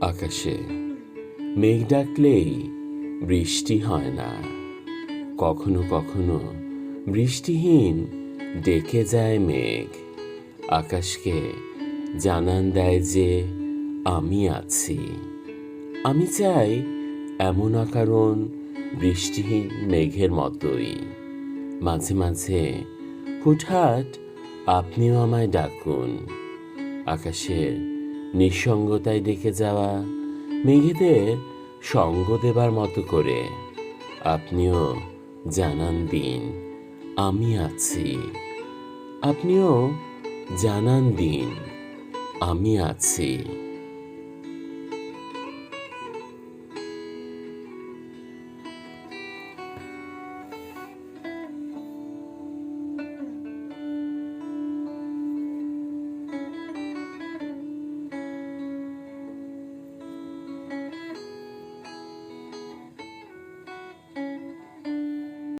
আকাশে। মেঘ ডাকলেই বৃষ্টি হয় না। কখনো কখনো বৃষ্টিহীন ডেকে যায় মেঘ। আকাশকে জানান দেয় যে আমি আছি। আমি চাই এমন আকারণ বৃষ্টিহীন মেঘের মতোই। মাঝে মাঝে হুটহাট আপনিও আমায় ডাকুন। আকাশের নিঃসঙ্গতায় ডেকে যাওয়া, মেঘেদের সঙ্গ দেবার মতো করে। আপনিও জানান দিন, আমি আছি। আপনিও জানান দিন, আমি আছি।